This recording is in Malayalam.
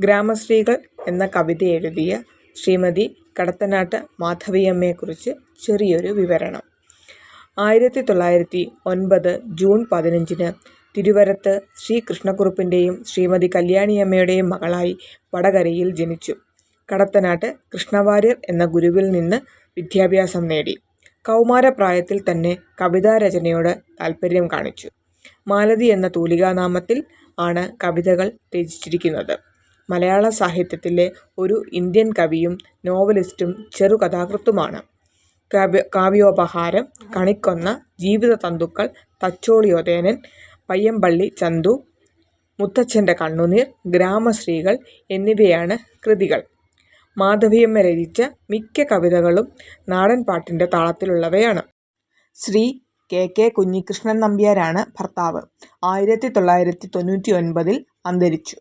ഗ്രാമശ്രീകൾ എന്ന കവിത എഴുതിയ ശ്രീമതി കടത്തനാട്ട് മാധവിയമ്മയെക്കുറിച്ച് ചെറിയൊരു വിവരണം ആയിരത്തി തൊള്ളായിരത്തി ഒൻപത് ജൂൺ പതിനഞ്ചിന് തിരുവരത്ത് ശ്രീ കൃഷ്ണക്കുറുപ്പിന്റെയും ശ്രീമതി കല്യാണിയമ്മയുടെയും മകളായി വടകരയിൽ ജനിച്ചു. കടത്തനാട്ട് കൃഷ്ണവാര്യർ എന്ന ഗുരുവിൽ നിന്ന് വിദ്യാഭ്യാസം നേടി. കൗമാരപ്രായത്തിൽ തന്നെ കവിതാ കവിതാരചനയോട് താൽപര്യം കാണിച്ചു. മാലതി എന്ന തൂലികാനാമത്തിൽ ആണ് കവിതകൾ രചിച്ചിരിക്കുന്നത്. മലയാള സാഹിത്യത്തിലെ ഒരു ഇന്ത്യൻ കവിയും നോവലിസ്റ്റും ചെറുകഥാകൃത്തുമാണ്. കാവ്യോപഹാരം, കണിക്കൊന്ന, ജീവിതതന്തുക്കൾ, തച്ചോളിയോതേനൻ, പയ്യമ്പള്ളി ചന്തു, മുത്തച്ഛന്റെ കണ്ണുനീർ, ഗ്രാമശ്രീകൾ എന്നിവയാണ് കൃതികൾ. മാധവിയമ്മ രചിച്ച മിക്ക കവിതകളും നാടൻപാട്ടിന്റെ താളത്തിലുള്ളവയാണ്. ശ്രീ കെ. കെ. കുഞ്ഞികൃഷ്ണൻ നമ്പ്യാരാണ് ഭർത്താവ്. ആയിരത്തി തൊള്ളായിരത്തി തൊണ്ണൂറ്റിയൊൻപതിൽ അന്തരിച്ചു.